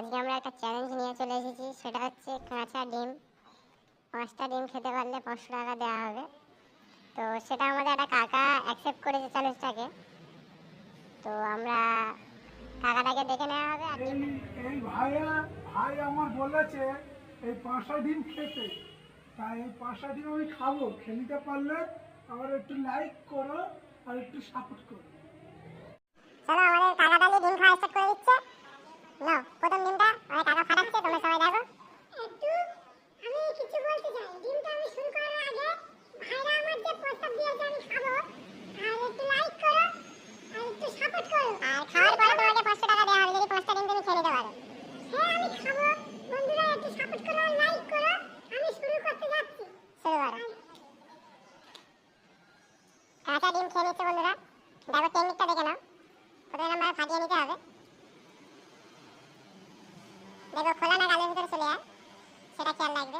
আজকে আমরা একটা চ্যালেঞ্জ নিয়ে চলে এসেছি। সেটা হচ্ছে কাঁচা ডিম। পাঁচটা ডিম খেতে পারলে পাঁচশো টাকা দেওয়া হবে। তো সেটা আমাদের একটা কাকা অ্যাকসেপ্ট করেছে চ্যালেঞ্জটাকে তো আমরা কাকাটাকে দেখে নেওয়া হবে আর এই ভাইয়া ভাই আমার বলেছে এই পাঁচটা ডিম খেতে। তাই এই পাঁচটা ডিম আমি খাব। খেলিতে পারলে আমার একটু লাইক করো আর একটু সাপোর্ট করো। চলো আমাদের কাকাটা নিয়ে ডিম খাওয়া স্টার্ট করে দিচ্ছে। দেখো টেকনিকটা দেখে নাও প্রথমে নাম্বার ফাটিয়ে নিতে হবে দেখো খোলা না গালের ভিতরে চলে যায় সেটা খেয়াল রাখবে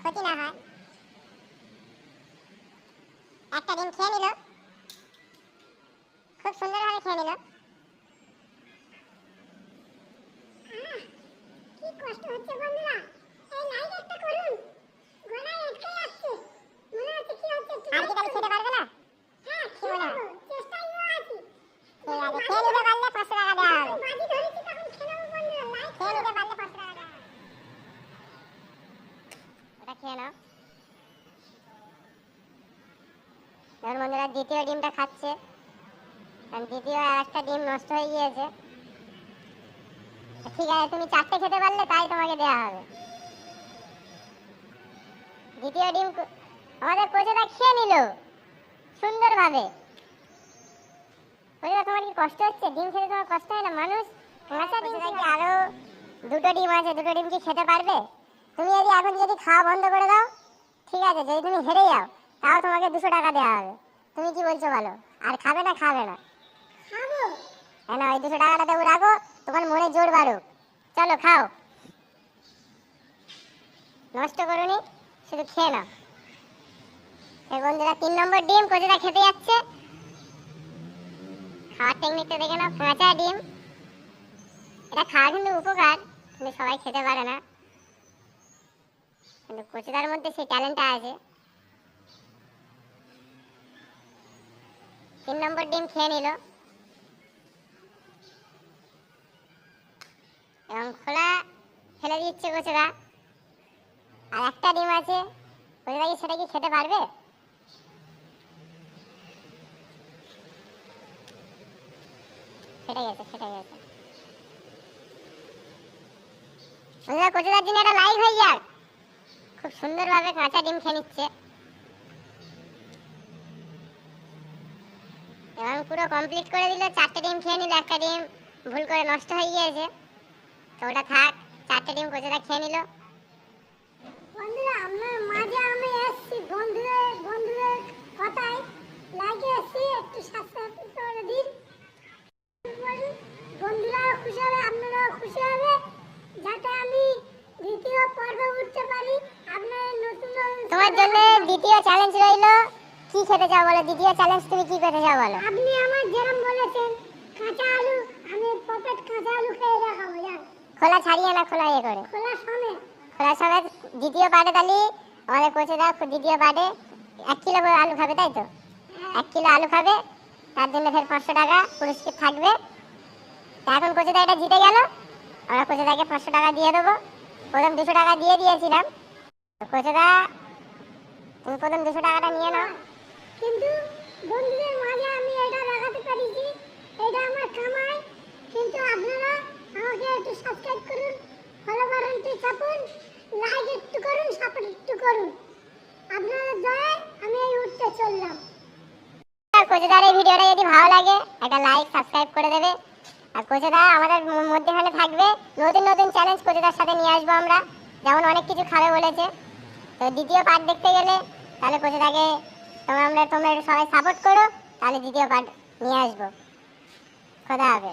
ক্ষতি না হয় একটা ডিম খেয়ে নিল ধর বন্ধুরা দ্বিতীয় ডিমটা খাচ্ছে। কারণ দ্বিতীয় আর একটা ডিম নষ্ট হয়ে গিয়েছে। ঠিক আছে তুমি চারটে খেতে পারলে তাই তোমাকে দেওয়া হবে। দ্বিতীয় ডিম আমাদের কোচেটা খেয়ে নিল সুন্দরভাবে। ওইটা তোমার কি কষ্ট হচ্ছে? ডিম খেতে তোমার কষ্ট হয় না? মানুষ কাঁচা ডিম কি আরও দুটো ডিম আছে দুটো ডিম কি খেতে পারবে? তুমি যদি এখন যদি খাওয়া বন্ধ করে দাও ঠিক আছে যদি তুমি হেরে যাও তাও তোমাকে দুশো টাকা দেওয়া হবে। তুমি কি বলছো বলো? আর খাবে না খাবে না। খাব। না ওই দুশো টাকাটা দেবো রাখো তোমার মনে জোর বাড়ুক। চলো খাও। নষ্ট করুনি শুধু খেয়ে নাও। এই বন্ধুরা তিন নম্বর ডিম কোচেটা খেতে যাচ্ছে। খাওয়ার টেকনিকটা দেখে নাও কাঁচা ডিম। এটা খাওয়া কিন্তু উপকার কিন্তু সবাই খেতে পারে না। কিন্তু কচুদার মধ্যে সেই ট্যালেন্টটা আছে। তিন নম্বর ডিম খেয়ে নিল। এবং খোলা ফেলে দিচ্ছে কচুদা আর একটা ডিম আছে কচুদা কি সেটা কি খেতে পারবে? ফেটে গেছে বন্ধুরা জন্য একটা লাইভ হয়ে যাক। খুব সুন্দরভাবে কাঁচা ডিম খেয়ে নিচ্ছে। এবং পুরো কমপ্লিট করে দিল চারটে ডিম খেয়ে নিল একটা ডিম ভুল করে নষ্ট হয়ে গিয়েছে। তো ওটা থাক চারটে ডিম কচুদা খেয়ে নিল। বন্ধুরা মাঝে আমি এসেছি। বন্ধুদের বন্ধুদের কথায় এসেছি। একটু সাবস্ক্রাইব করে দিন। বন্ধুরাও খুশি হবে আপনারাও খুশি হবে। যাতে আমি দ্বিতীয় পর্বে উঠতে পারি। আপনার নতুন তোমার জন্য দ্বিতীয় চ্যালেঞ্জ রইল। কি খেতে চাও বলো? দ্বিতীয় চ্যালেঞ্জ তুমি কি খেতে চাও বলো? আপনি আমার যেরকম বলেছেন কাঁচা আলু আমি পকেট কাঁচা আলু খেয়ে দেখাবো জান। খোলা ছাড়িয়ে না খোলা ইয়ে করে। খোলা সময় খোলার সময় দ্বিতীয় পার্টে তাহলে আমাদের কোচে দাও দ্বিতীয় পার্টে এক কিলো করে আলু খাবে তাই তো? এক কিলো আলু খাবে তার জন্য ফের পাঁচশো টাকা পুরস্কার থাকবে। তা এখন কোচেদা এটা জিতে গেল আমরা কোচেদাকে পাঁচশো টাকা দিয়ে দেবো। প্রথম দুশো টাকা দিয়ে দিয়েছিলাম। কোচেদা তুমি প্রথম দুশো টাকাটা নিয়ে নাও কিন্তু বন্ধুদের মাঝে আমি এটা দেখাতে পেরেছি এটা আমার কামাই কিন্তু আপনারা আমাকে একটু সাবস্ক্রাইব করুন ফলো চাপুন লাইক একটু করুন সাপোর্ট একটু করুন। আপনাদের দয়ায় আমি এই উঠতে চললাম। কোচেদার এই ভিডিওটা যদি ভালো লাগে, একটা লাইক সাবস্ক্রাইব করে দেবে। আর কোচেদা আমাদের মধ্যেখানে থাকবে। নতুন নতুন চ্যালেঞ্জ কোচেদার সাথে নিয়ে আসব আমরা। যেমন অনেক কিছু খাবে বলেছে। তো দ্বিতীয় পার্ট দেখতে গেলে, তাহলে কোচেদাকে তোমরা আমরা তোমরা সবাই সাপোর্ট করো, তাহলে দ্বিতীয় পার্ট নিয়ে আসব। খোদা হবে